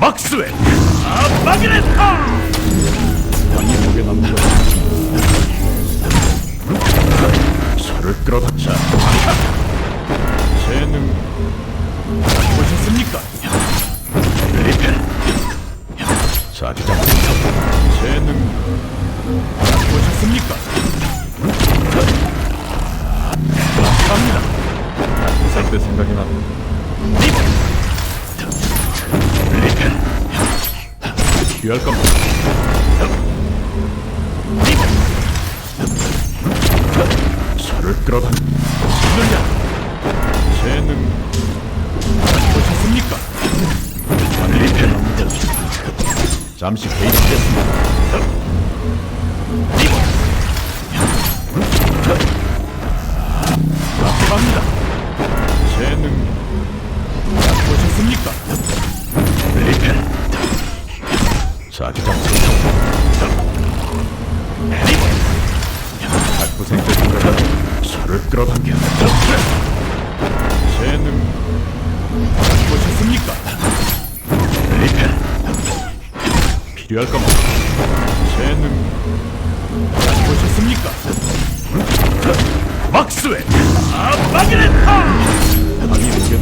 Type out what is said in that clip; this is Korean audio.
막스웰 아 마그네타 왕이 목에 남겨 저를 끌어다 자. 재능 보셨습니까? 리펠 자기장. 재능 보셨습니까? 갑니다. 그때 생각이 나네. 리펠 귀할 겁니다. 저를 끌어다. 늘려 재능 보셨습니까? 리펠 잠시 개입하겠습니다 자기장 학부생 때 생각이 저를 끌어당겨. 재능. 보셨습니까? 리펠 필요할 겁니다 재능. 보셨습니까? 막스웰 아 마그네타 왕이 목에